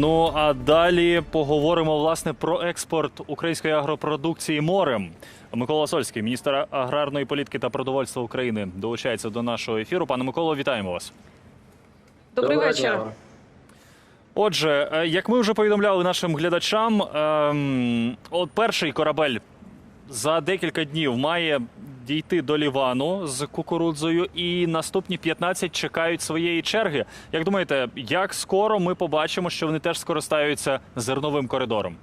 Ну а далі поговоримо власне про експорт української агропродукції морем. Микола Сольський, міністр аграрної політики та продовольства України, долучається до нашого ефіру. Пане Миколо, вітаємо вас. Добрий вечір. дня. Отже, е, як ми вже повідомляли нашим глядачам, ем, от перший корабель за декілька днів має дійти до Лівану з кукурудзою, і наступні 15 чекають своєї черги. Як думаєте, як скоро ми побачимо, що вони теж скористаються зерновим коридором?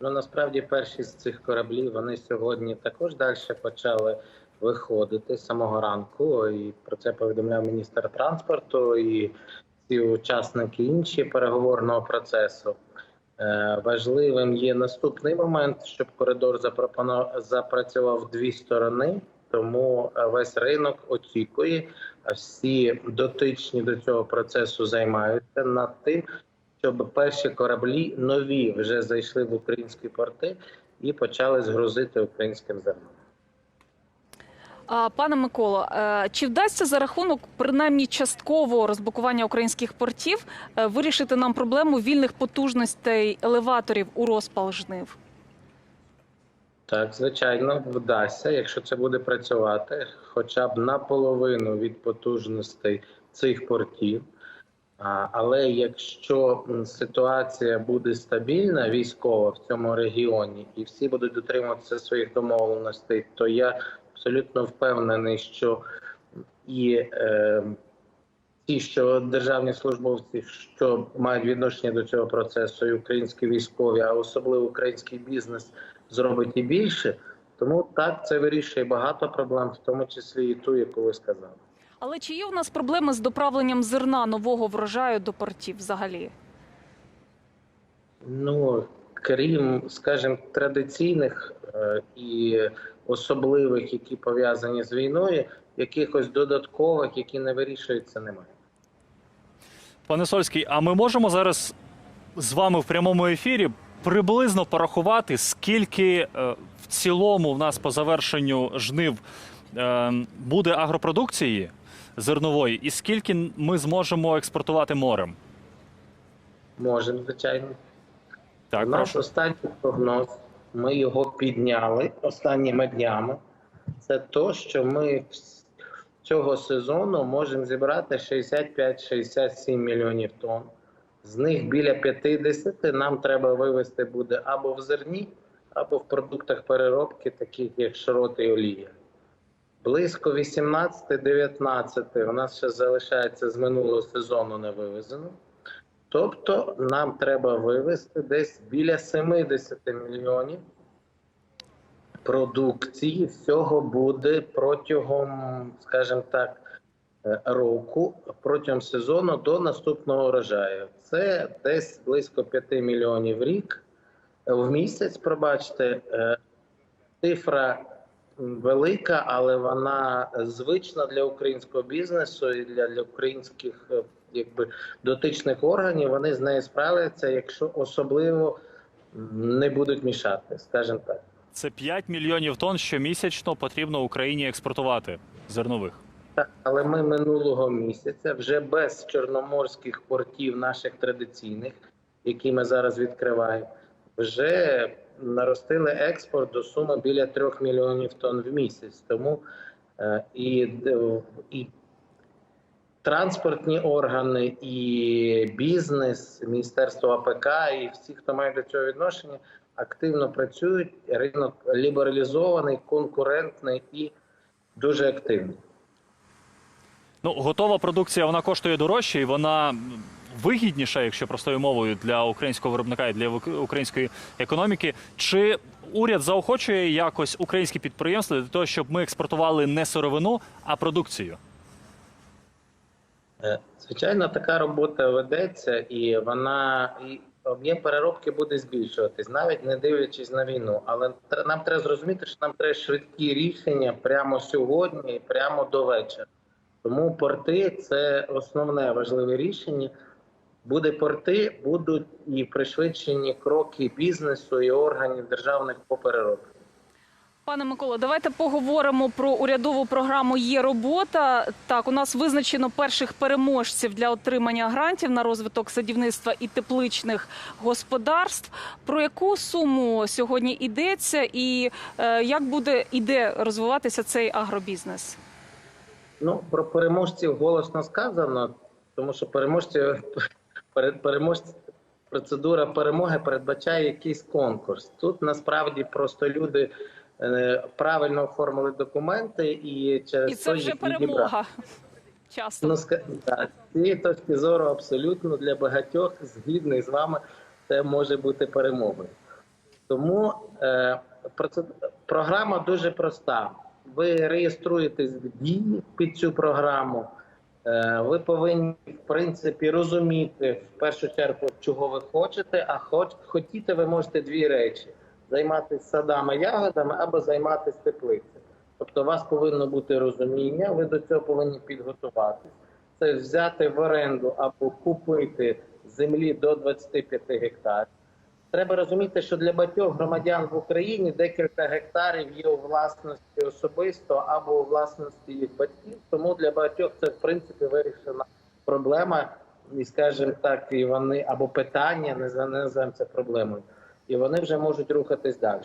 Ну насправді перші з цих кораблів вони сьогодні також далі почали виходити з самого ранку. І про це повідомляв міністр транспорту і всі учасники інші переговорного процесу. Е, важливим є наступний момент, щоб коридор запрацював дві сторони. Тому е, весь ринок очікує, а всі дотичні до цього процесу займаються над тим, щоб перші кораблі нові вже зайшли в українські порти і почали згрузити українським зерном. Пане Миколо, е, чи вдасться за рахунок принаймні часткового розблокування українських портів е, вирішити нам проблему вільних потужностей елеваторів у розпал жнив? Так, звичайно, вдасться, якщо це буде працювати, хоча б наполовину від потужностей цих портів. Але якщо ситуація буде стабільна, військова в цьому регіоні, і всі будуть дотримуватися своїх домовленостей, то я абсолютно впевнений, що і е, ті, що державні службовці, що мають відношення до цього процесу, і українські військові, а особливо український бізнес, зробить і більше. Тому так це вирішує багато проблем, в тому числі і ту, яку ви сказали. Але чи є у нас проблеми з доправленням зерна нового врожаю до портів взагалі? Ну крім, скажімо, традиційних е, і особливих, які пов'язані з війною, якихось додаткових, які не вирішуються, немає. Пане Сольський, а ми можемо зараз з вами в прямому ефірі приблизно порахувати, скільки е, в цілому в нас по завершенню жнив е, буде агропродукції зернової, і скільки ми зможемо експортувати морем? Можемо, звичайно. Так, У нас прошу. останній прогноз. Ми його підняли останніми днями. Це то, що ми цього сезону можемо зібрати 65-67 мільйонів тонн. З них біля 50 нам треба вивезти буде або в зерні, або в продуктах переробки, таких як широти і олія. Близько 18-19 у нас ще залишається з минулого сезону не вивезено. Тобто нам треба вивезти десь біля 70 мільйонів продукції. Всього буде протягом, скажімо так, е, року, протягом сезону до наступного урожаю. Це десь близько 5 мільйонів рік в місяць. Пробачте, Е, цифра велика, але вона звична для українського бізнесу і для, для українських е, якби дотичних органів. Вони з нею справляться, якщо особливо не будуть мішати, скажімо так. Це 5 мільйонів тонн щомісячно потрібно Україні експортувати зернових. Так, але ми минулого місяця вже без чорноморських портів наших традиційних, які ми зараз відкриваємо, вже наростили експорт до суми біля 3 мільйонів тонн в місяць. Тому е, і, і транспортні органи, і бізнес, міністерство АПК, і всі, хто має до цього відношення, активно працюють. Ринок лібералізований, конкурентний і дуже активний. Ну, готова продукція вона коштує дорожче і вона вигідніша, якщо простою мовою для українського виробника і для української економіки. Чи уряд заохочує якось українські підприємства для того, щоб ми експортували не сировину, а продукцію? Е, Звичайно, така робота ведеться, і вона об'єм переробки буде збільшуватись, навіть не дивлячись на війну. Але нам треба зрозуміти, що нам треба швидкі рішення прямо сьогодні, і прямо до вечора. Тому порти це основне важливе рішення. Буде порти, будуть і пришвидшені кроки бізнесу і органів державних по переробці. Пане Миколо, давайте поговоримо про урядову програму Є робота. Так, у нас визначено перших переможців для отримання грантів на розвиток садівництва і тепличних господарств. Про яку суму сьогодні йдеться, і е, як буде іде розвиватися цей агробізнес? Ну, про переможців голосно сказано, тому що переможці перед переможці процедура перемоги передбачає якийсь конкурс. Тут насправді просто люди е, правильно оформили документи і через І це вже перемога. Часто Ну, так, з цієї точки зору абсолютно для багатьох згідний з вами це може бути перемогою. Тому е, програма дуже проста. Ви реєструєтесь в дії під цю програму. Е, ви повинні, в принципі, розуміти в першу чергу, чого ви хочете, а хоч, хотіти ви можете дві речі: займатися садами, ягодами або займатися теплицею. Тобто, у вас повинно бути розуміння, ви до цього повинні підготуватись. Це взяти в оренду або купити землі до 25 гектарів. Треба розуміти, що для багатьох громадян в Україні декілька гектарів є у власності особисто або у власності батьків. Тому для багатьох це в принципі вирішена проблема, і скажімо так, і вони або питання, не називаємо це проблемою, і вони вже можуть рухатись далі.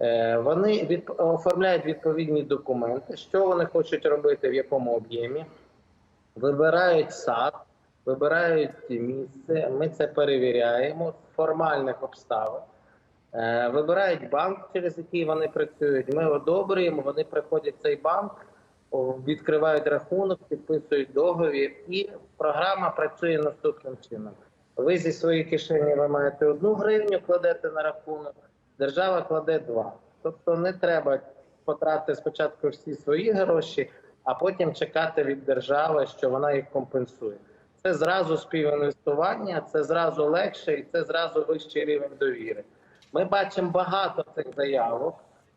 Е, Вони від, оформляють відповідні документи, що вони хочуть робити, в якому об'ємі, вибирають сад, вибирають місце. Ми це перевіряємо з формальних обставин. Е, Вибирають банк, через який вони працюють. Ми одобрюємо. Вони приходять в цей банк, відкривають рахунок, підписують договір, і програма працює наступним чином. Ви зі своєї кишені ви маєте одну гривню, кладете на рахунок, держава кладе два. Тобто не треба потратити спочатку всі свої гроші, а потім чекати від держави, що вона їх компенсує. Це зразу співінвестування, це зразу легше і це зразу вищий рівень довіри. Ми бачимо багато цих заявок.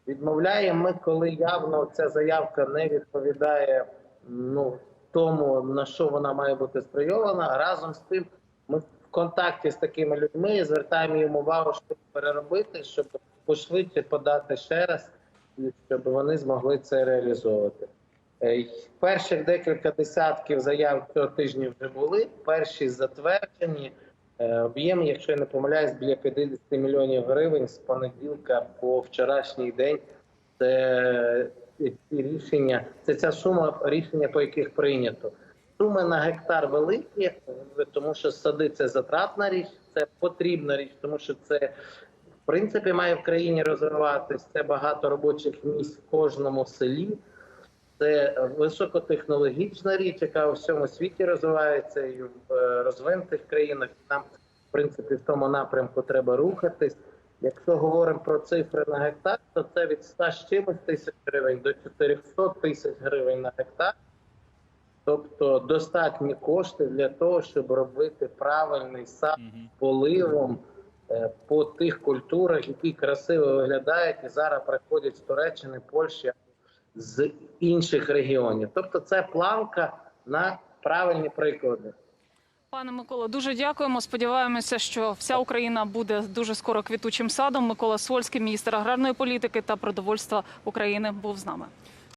Відмовляємо ми, коли явно ця заявка не відповідає ну, тому, на що вона має бути сприйована. Разом з тим, ми в контакті з такими людьми звертаємо їм увагу, щоб переробити, щоб пошвидше подати ще раз, щоб вони змогли це реалізовувати. Е, Перших декілька десятків заяв цього тижня вже були. Перші затверджені. Е, Об'єм, якщо я не помиляюсь, біля 50 мільйонів гривень з понеділка по вчорашній день. Це ці рішення, це ця сума рішення, по яких прийнято. Суми на гектар великі, е, тому що сади це затратна річ, це потрібна річ, тому що це в принципі має в країні розвиватись. Це багато робочих місць в кожному селі. Це високотехнологічна річ, яка у всьому світі розвивається і в е, розвинутих країнах. Нам, в принципі, в тому напрямку треба рухатись. Якщо говоримо про цифри на гектар, то це від 100 з чимось тисяч гривень до 400 тисяч гривень на гектар. Тобто достатні кошти для того, щоб робити правильний сад поливом е, по тих культурах, які красиво виглядають і зараз приходять з Туреччини, Польщі, з інших регіонів. Тобто, це планка на правильні приклади. Пане Миколо, дуже дякуємо. Сподіваємося, що вся Україна буде дуже скоро квітучим садом. Микола Сольський, міністр аграрної політики та продовольства України, був з нами.